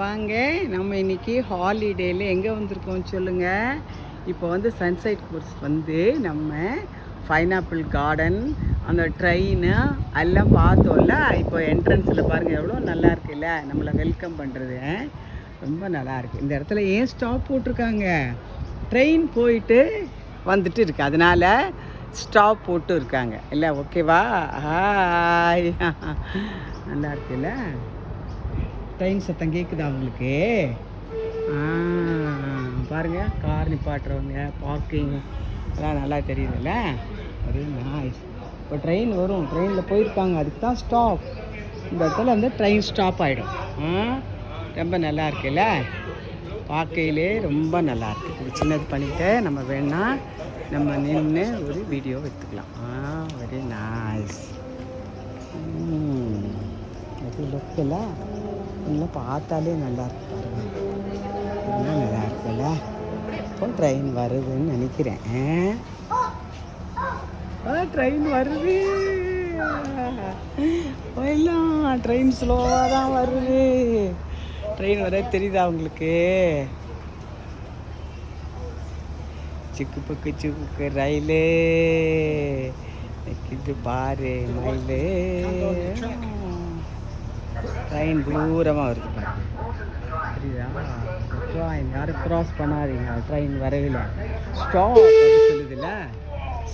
வாங்க நம்ம இன்னைக்கு ஹாலிடேல எங்கே வந்திருக்கோம் சொல்லுங்கள் இப்போ வந்து சன்சைட் கோர்ஸ் வந்து நம்ம பைனாப்பிள் கார்டன் அந்த ட்ரெயின் எல்லாம் பார்த்தோம்ல இப்போ என்ட்ரன்ஸில் பாருங்கள் எவ்வளோ நல்லா இருக்குல்ல நம்மளை வெல்கம் பண்ணுறது ரொம்ப நல்லாயிருக்கு இந்த இடத்துல ஏன் ஸ்டாப் போட்டிருக்காங்க? ட்ரெயின் போயிட்டு வந்துட்டு இருக்கு. அதனால ஸ்டாப் போட்டு இருக்காங்க. இல்லை ஓகேவா ஹாய் நல்லா இருக்குல்ல ட்ரெயின் சத்தம் கேட்குதா உங்களுக்கு? ஆ, பாருங்க கார் நிப்பாட்டுறவங்க பார்க்கிங் அதெல்லாம் நல்லா தெரியுதுல்ல? ஒரு நாய்ஸ் இப்போ ட்ரெயின் வரும். ட்ரெயினில் போயிருக்காங்க. அதுக்கு தான் ஸ்டாப் இந்த இடத்துல வந்து ட்ரெயின் ஸ்டாப் ஆகிடும் ரொம்ப நல்லா இருக்குல்ல? பார்க்கையிலே ரொம்ப நல்லா இருக்குது சின்னது பண்ணிவிட்டு நம்ம வேணா நம்ம நின்று ஒரு வீடியோ எடுத்துக்கலாம். ஆ வெரி நைஸ் அது லுக்கில் நல்லா பார்த்தாலே நல்லா இருக்கு பாருங்க. ரொம்ப நல்லா இருக்குல்ல? இப்போ ட்ரெயின் வருதுன்னு நினைக்கிறேன். ட்ரெயின் வருது. எல்லாம் ட்ரெயின் ஸ்லோவாக தான் வருது. ட்ரெயின் வர தெரியுதா உங்களுக்கு? சிக்கு பக்கு சிக்கு ரயிலு. நிற்கிது பாரு மயிலு. ட்ரெயின் தூரமாக வருது புரியுதா? ட்ரெயின் யாரும் க்ராஸ் பண்ணாதீங்க. ட்ரெயின் வரவில்லை. ஸ்டாப் சொல்லுதுல்ல?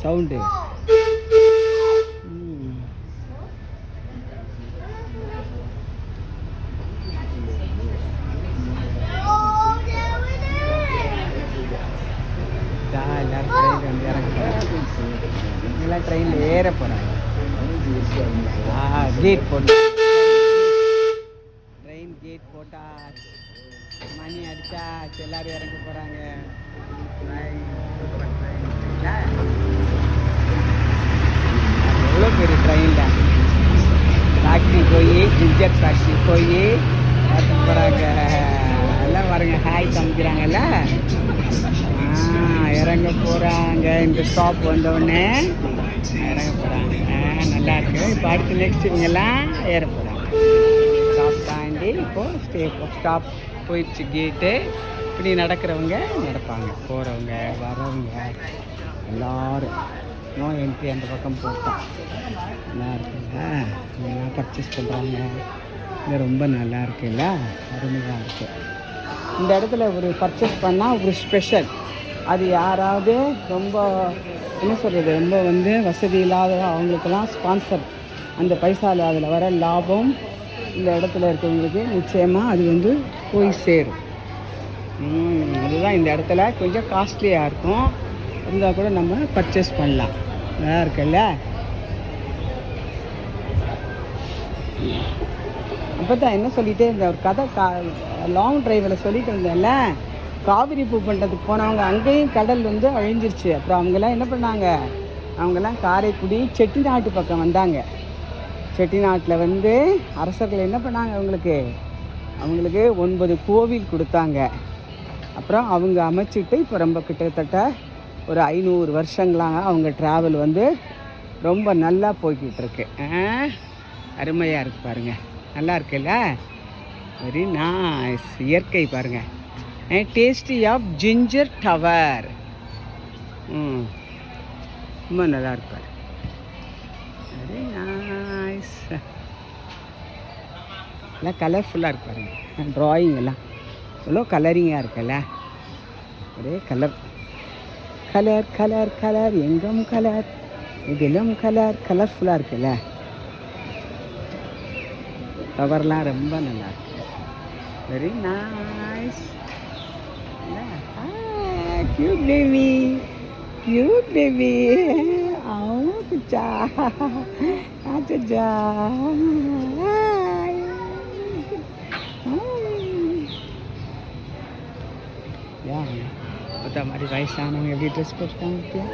சவுண்டு ட்ரெயின் ட்ரெயினில் ஏற போகிறாங்க ஆ கேட் போட்டு ட்ரெயின் கேட் போட்டா மணி அடித்தா எல்லாரும் இறங்க போகிறாங்க எவ்வளோ பெரிய ட்ரெயினில் ஃபேக்ட்ரி போய் ஜிஞ்சர் ஃபேக்ட்ரி போய் பார்த்து போகிறாங்க எல்லாம் பாருங்க ஹாய் காமிக்கிறாங்கல்ல? இறங்க போகிறாங்க இந்த ஸ்டாப் வந்தோடனே இறங்க போகிறாங்க நல்லா இருக்கு. இப்போ அடுத்து நெக்ஸ்ட் இவங்கெல்லாம் ஏற போகிறாங்க ஸ்டாப் இப்போது ஸ்டே ஸ்டாப் போயிடுச்சு கேட்டு இப்படி நடக்கிறவங்க நடப்பாங்க. போகிறவங்க வரவங்க எல்லாரும். நோ என்ட்ரி அந்த பக்கம் போட்டோம். நல்லா இருக்குல்ல? நல்லா பர்ச்சேஸ் பண்ணுறாங்க இது ரொம்ப நல்லா இருக்குல்ல அருமையாக இருக்குது இந்த இடத்துல ஒரு பர்ச்சேஸ் பண்ணால் ஒரு ஸ்பெஷல் அது யாராவது ரொம்ப என்ன சொல்கிறது ரொம்ப வந்து வசதி இல்லாத அவங்களுக்கெல்லாம் ஸ்பான்சர் அந்த பைசாவில் அதில் வர லாபம் இந்த இடத்துல இருக்கவங்களுக்கு நிச்சயமாக அது வந்து போய் சேரும். அதுதான் இந்த இடத்துல கொஞ்சம் காஸ்ட்லியாக இருக்கும். இருந்தால் கூட நம்ம பர்ச்சேஸ் பண்ணலாம். நல்லா இருக்குல்ல? அப்போ தான் என்ன சொல்லிட்டே இருந்தேன் ஒரு கதை கா லாங் டிரைவில் சொல்லிட்டு இருந்தேன்ல? காவிரி பூ பண்ணுறதுக்கு போனவங்க அங்கேயும் கடல் வந்து அழிஞ்சிருச்சு. அப்புறம் அவங்கெல்லாம் என்ன பண்ணாங்க? அவங்கெல்லாம் காரைக்குடி செட்டிநாட்டு பக்கம் வந்தாங்க. செட்டிநாட்டில் வந்து அரசர்கள் என்ன பண்ணாங்க அவங்களுக்கு? அவங்களுக்கு ஒன்பது கோவில் கொடுத்தாங்க. அப்புறம் அவங்க அமைச்சிட்டு இப்போ ரொம்ப கிட்டத்தட்ட ஒரு ஐநூறு வருஷங்களாக அவங்க ட்ராவல் வந்து ரொம்ப நல்லா போய்கிட்டுருக்கு அருமையாக இருக்கு பாருங்கள் நல்லா இருக்குல்ல வெரி நைஸ் இயற்கை பாருங்க. டேஸ்டி ஆஃப் ஜிஞ்சர் டவர் ம். ரொம்ப நல்லா இருப்பார் எல்லாம் கலர்ஃபுல்லாக இருப்பாருங்க ட்ராயிங் எல்லாம். எவ்வளோ கலரிங்காக இருக்குல்ல? ஒரே கலர் கலர் கலர் கலர் எங்கும் கலர் இதிலும் கலர் கலர்ஃபுல்லாக இருக்குல்ல? கவர்லாம் ரொம்ப நல்லா இருக்கு. Very nice cute baby cute baby ஆச்சா ஆச்சா யா பார்த்தா மாதிரி வயசானவங்க எப்படி ட்ரெஸ் போட்டுருக்காங்க பார்த்தியா?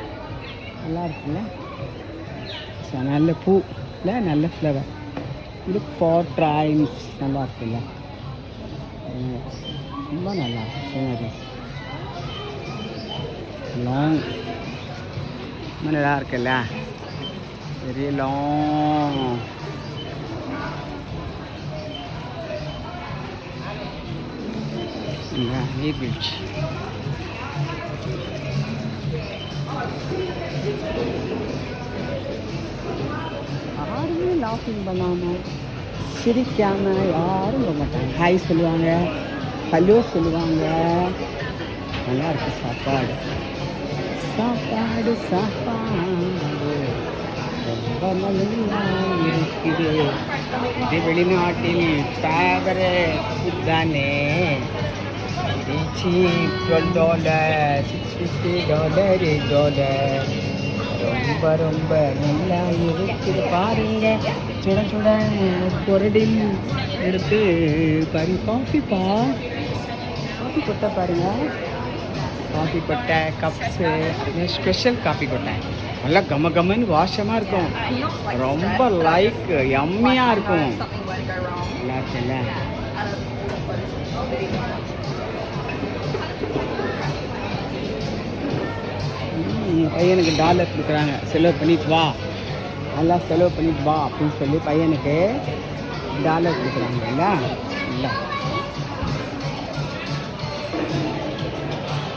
நல்லா இருக்குல்ல ஸோ நல்ல பூ இல்லை நல்ல ஃப்ளவர் இது ஃபார் ட்ராயிங்ஸ் நல்லா இருக்குல்ல ரொம்ப நல்லா இருக்கு லாங் நல்லா இருக்குல்ல வெரி லாங் இங்க நீர்வீழ்ச்சி யாருமே லாஃபிங் பண்ணாமல் சிரிக்காமல் யாரும் போக மாட்டாங்க ஹாய் சொல்லுவாங்க ஹலோ சொல்லுவாங்க நல்லா இருக்கு சாப்பாடு சாப்பாடு சாப்பாடு ரொம்ப நல்லா இருக்குது இது வெளிநாட்டில் ஃபேவரட் ஃபுட் தானே twelve dollar six fifty dollar dollar. ரொம்ப ரொம்ப நல்லா இருக்குது. பாருங்க சுட சுட பொருடில் எடுத்து பாரு காஃபிப்பா காஃபி கொட்டை பாருங்க. காஃபி கொட்டை கப்ஸு ஸ்பெஷல் காஃபி கொட்டை நல்லா கம கமன்னு வாசமாக இருக்கும். ரொம்ப லைக் எம்மையாக இருக்கும். நல்லா பையனுக்கு டாலர் கொடுக்குறாங்க. செலவு பண்ணிட்டு வா. நல்லா செலவு பண்ணிட்டு வா அப்படின்னு சொல்லி பையனுக்கு டாலர் கொடுக்குறாங்க. இல்லை இல்லை.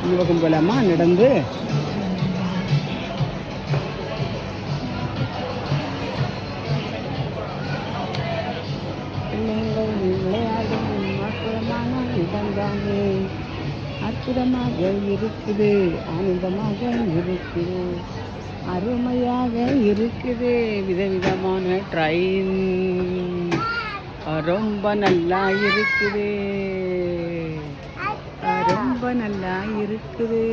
யுவகம் போலாமா நடந்து. அற்புதமான அற்புதமாக இருக்குது ஆனந்தமாக இருக்குது அருமையாக இருக்குது. விதவிதமான ட்ரெயின் ரொம்ப நல்லா இருக்குது. ரொம்ப நல்லா இருக்குது.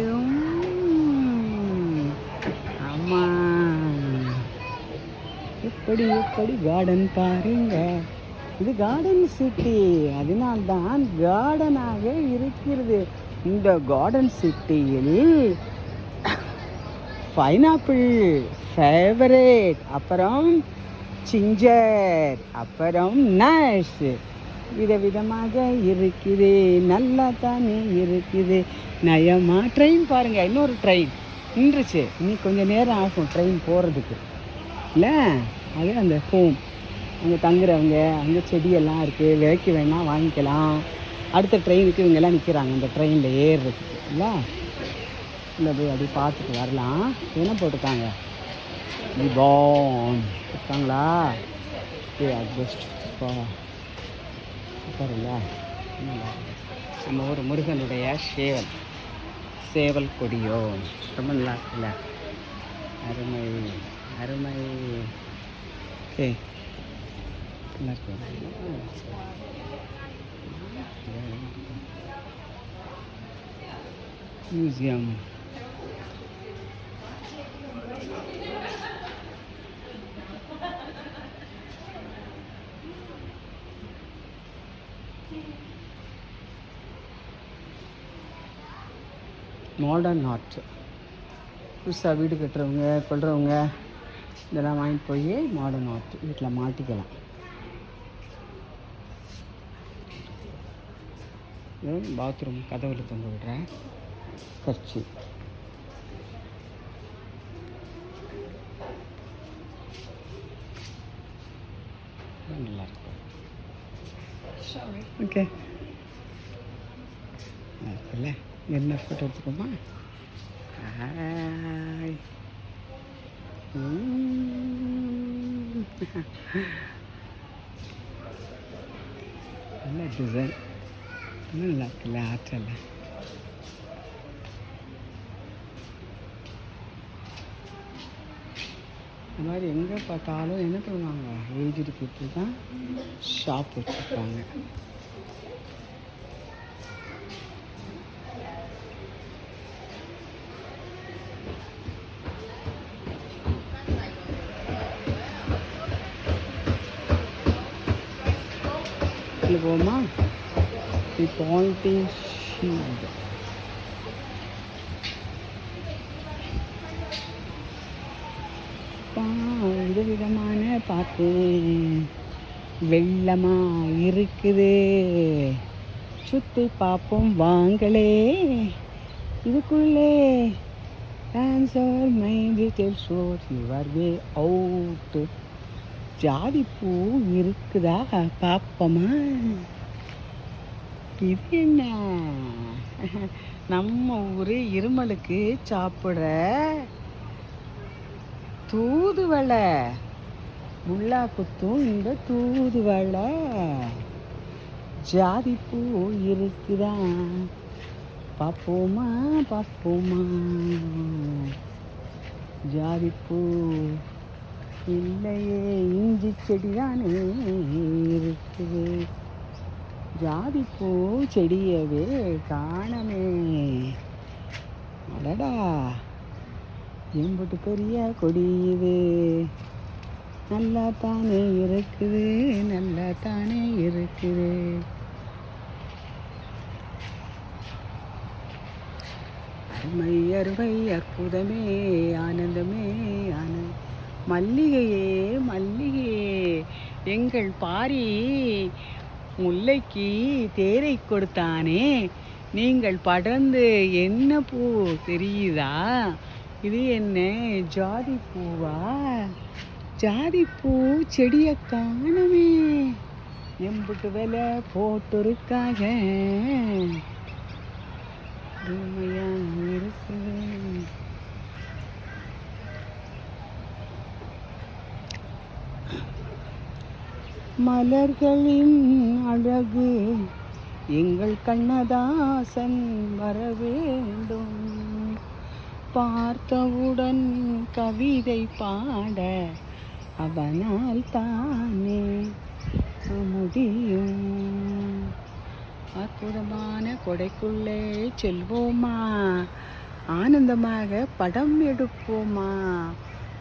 ஆமாம் எப்படி எப்படி கார்டன் பாருங்க. இது கார்டன் சிட்டி அதனால்தான் கார்டனாக இருக்கிறது. இந்த கார்டன் சிட்டியில் பைனாப்பிள் ஃபேவரேட் அப்புறம் சிஞ்சர் அப்புறம் நட்ஸ் விதவிதமாக இருக்குது. நல்லா தானே இருக்குது. நயமா ட்ரெயின் பாருங்கள் இன்னொரு ட்ரெயின் நின்றுச்சு. இன்னும் கொஞ்சம் நேரம் ஆகும் ட்ரெயின் போகிறதுக்கு இல்லை? அது அந்த ஹோம் அங்கே தங்குறவங்க அங்கே செடியெல்லாம் இருக்குது விலைக்கு வேணால் வாங்கிக்கலாம். அடுத்த ட்ரெயினுக்கு இவங்கெல்லாம் நிற்கிறாங்க இந்த ட்ரெயினில் ஏறுறதுக்கு. இல்லை? இல்லை போய் அப்படியே பார்த்துட்டு வரலாம். என்ன போட்டிருக்காங்க? லிபான் இருக்காங்களா ஏ அட்ஜஸ்ட் பாருங்க நம்ம ஒரு முருகனுடைய சேவல். சேவல் கொடியோ. ரொம்ப நல்லா இருக்குல்ல அருமை. அருமை. ஓகே. நல்லா மியூசியம் மாடர்ன் ஆர்ட் புதுசாக வீடு கட்டுறவங்க கொள்றவங்க இதெல்லாம் வாங்கிட்டு போய் மாடர்ன் ஆர்ட் வீட்டில் மாட்டிக்கலாம். பாத்ரூம் கதவுல தொங்க விடுறேன். கர்ச்சி நல்லா இருக்கு. ஓகே இருக்குல்ல என்ன ஃபோட்டோ எடுத்துக்கோமா? ஹாய். நல்ல டிசைன் நல்லா இருக்குல்ல ஆற்றல இந்த மாதிரி எங்கே பார்த்தாலும் என்ன பண்ணுவாங்க ஏஜ்டு பீப்புள் தான் ஷாப் வச்சுருப்பாங்க இதில் போமா தி பாயிண்டிங் ஷீல்டு விதவிதமான பார்த்தேன் வெள்ளமா இருக்குது சுற்றி பார்ப்போம் வாங்களே. இதுக்குள்ளே answer my detail sure your way out ஜாதி இருக்குதா? பார்ப்போமா? இது என்ன? நம்ம ஊர் இருமலுக்கு சாப்பிட்ற தூதுவளை. முல்லா குத்தும் இந்த தூதுவளை. ஜாதிப்பூ இருக்குதான் இருக்குதா? பார்ப்போமா பார்ப்போமா? ஜாதிப்பூ இல்லையே இஞ்சி செடிதானே இருக்குது. ஜாதிப்பூ செடியவே காணமே. அடடா. எம்புட்டு பெரிய கொடி இது நல்லா தானே இருக்குது நல்லா தானே இருக்குது. அருமை அருமை அற்புதமே ஆனந்தமே ஆனந்த மல்லிகையே மல்லிகையே. எங்கள் பாரி முல்லைக்கு தேரை கொடுத்தானே. நீங்கள் படர்ந்து என்ன பூ தெரியுதா? இது என்ன ஜாதி பூவா? ஜாதி பூ செடியை காணவே எம்புட்டு விலை போட்டிருக்காக. உண்மையாக இருக்குது மலர்களின் அழகு எங்கள் கண்ணதாசன் வர வேண்டும் பார்த்தவுடன் கவிதை பாட அவனால் தானே முடியும் அற்புதமான கொடைக்குள்ளே செல்வோமா? ஆனந்தமாக படம் எடுப்போமா?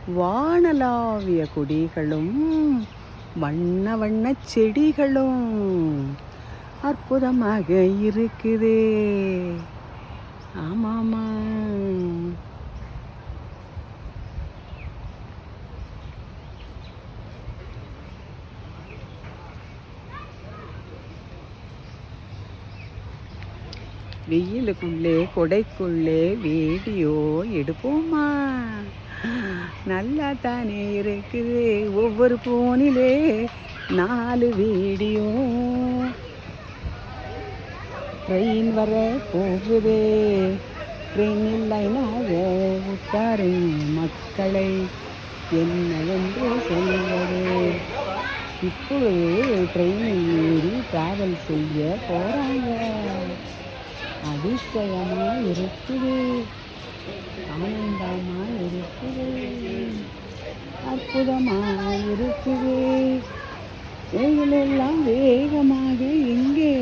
வானலாவிய கொடிகளும் வண்ண வண்ண செடிகளும் அற்புதமாக இருக்குது. ஆமாமா. வெயிலுக்குள்ளே கொடைக்குள்ளே வீடியோ எடுப்போமா? நல்லா தானே இருக்குது ஒவ்வொரு போனிலே நாலு வீடியோ. ட்ரெயின் வர போகுது. ட்ரெயினில் லைனாக உட்காரு மக்களை. என்னவென்று சொல்வது? இப்பொழுது ட்ரெயினில் ஏறி டிராவல் செய்ய போகிறாங்க அதிசயமாக இருக்குது. ஆனந்தமாக இருக்குது அற்புதமாக இருக்குது எல்லாம் வேகமாக இங்கே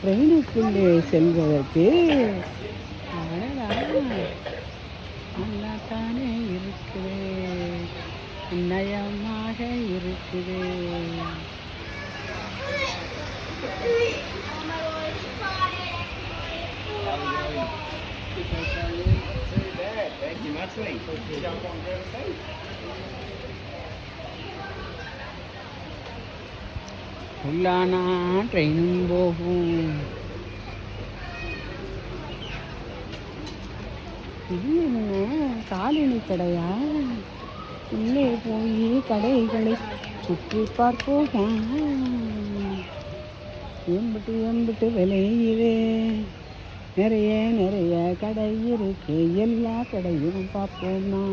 ட்ரெயினுக்குள்ளே செல்வதற்கு நல்லா தானே இருக்கிறேன். நயமாக இருக்குது Thank you, Thank you, Natalie. Jump on the other உள்ளானா ட்ரெயினும் போகும். இது என்ன காலணி கடையா? உள்ளே போய் கடைகளை சுற்றி பார்ப்போம்? எம்பிட்டு எம்பிட்டு விளையுது நிறைய நிறைய கடை இருக்கு. எல்லா கடையும் பார்ப்போம்னா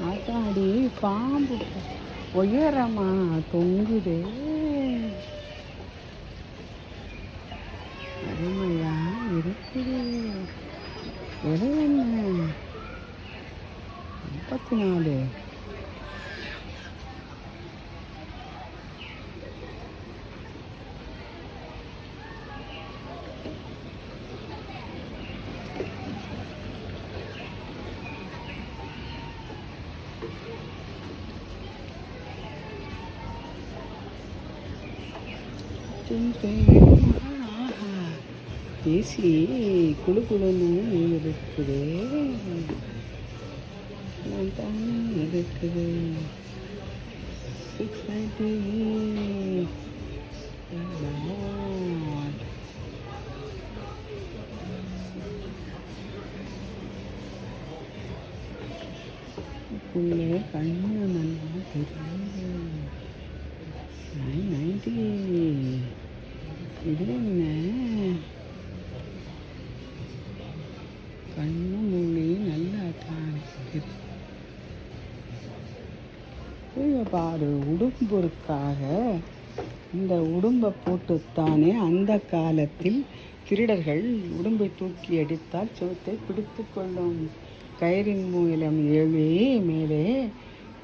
ஆட்டாடி பாம்பு. உயரமா தொங்குது. அருமையா இருக்குது. விலை என்ன? முப்பத்தி நாலு. ஏசி குழு குழுன்னு இருக்குது தானே இருக்குது சிக்ஸ் நைன்டி உள்ளே கண்ணு போட்டுத்தானே அந்த காலத்தில் திருடர்கள் உடும்பை தூக்கி அடித்தால் சுவத்தை பிடித்து கொள்ளும். கயிறின் மூலம் ஏழே மேலே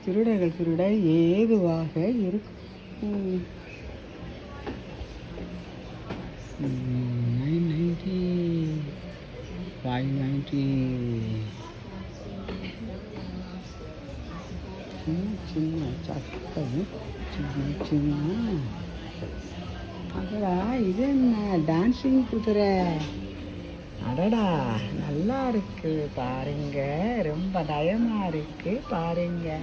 திருடர்கள் திருட ஏதுவாக இருக்கும். ஃபைவ் நைன்டி சின்ன சின்ன சின்ன. அடடா இது என்ன? டான்ஸிங் குதிரை. அடடா நல்லா இருக்கு. பாருங்க ரொம்ப நயமா இருக்கு. பாருங்க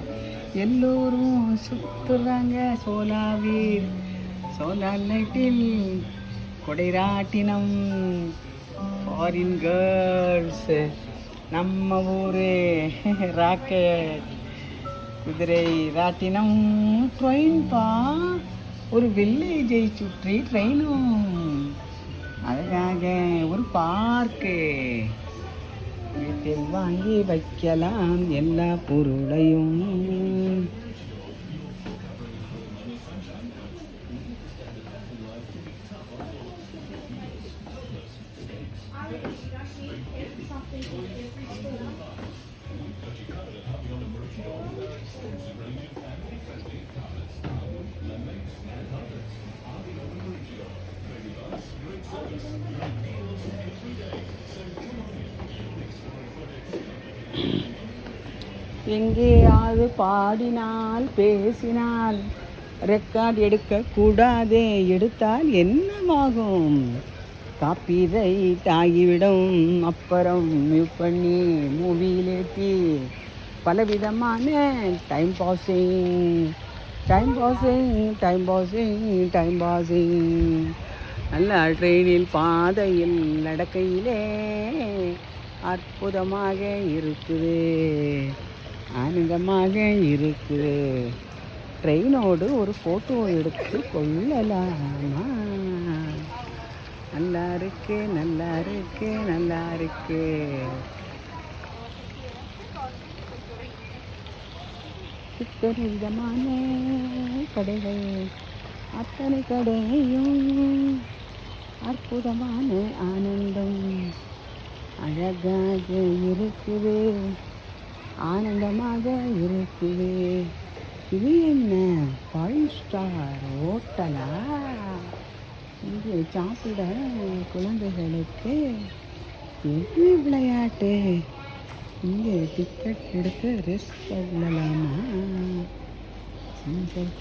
எல்லோரும் சுத்துறாங்க. சோலாவீர் சோலா லைட்டில் கொடைராட்டினம். ஃபாரின் கேர்ள்ஸ் நம்ம ஊர் ராக்கெட் குதிரை ராட்டினம் ட்ரெயின் பா. ஒரு வில்லேஜை சுற்றி ட்ரெயினும் அழகாக ஒரு பார்க்கு வீட்டில் வாங்கி வைக்கலாம் எல்லா பொருளையும். எங்கேயாவது பாடினால் பேசினால் ரெக்கார்ட் எடுக்க கூடாதே எடுத்தால் என்னவாகும் காப்பி தாகிவிடும். அப்புறம் மியூட் பண்ணி மூவியிலேற்றி பலவிதமான time passing time passing time passing time passing நல்ல ட்ரெயினில் பாதையில் நடக்கையிலே அற்புதமாக இருக்குது. ஆனந்தமாக இருக்குது. ட்ரெயினோடு ஒரு ஃபோட்டோ எடுத்து கொள்ளலாமா? நல்லா இருக்கு நல்லா இருக்கு நல்லா இருக்கு. இத்தனை விதமான கடைகள் அத்தனை கடையும் அற்புதமான ஆனந்தம். அழகாக இருக்குது ஆனந்தமாக இருக்குது. இது என்ன? ஃபைவ் ஸ்டார் ஹோட்டலா? இது சாப்பிட குழந்தைகளுக்கு என்ன விளையாட்டு? இங்கே டிக்கெட் எடுத்து ரெஸ்ட் பண்ணலாமா? சிங்கர்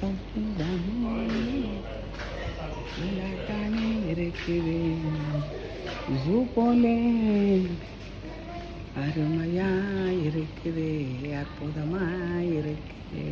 விளையாட்டானே இருக்குது ஜூ போலே அருமையா இருக்குது அற்புதமா இருக்குது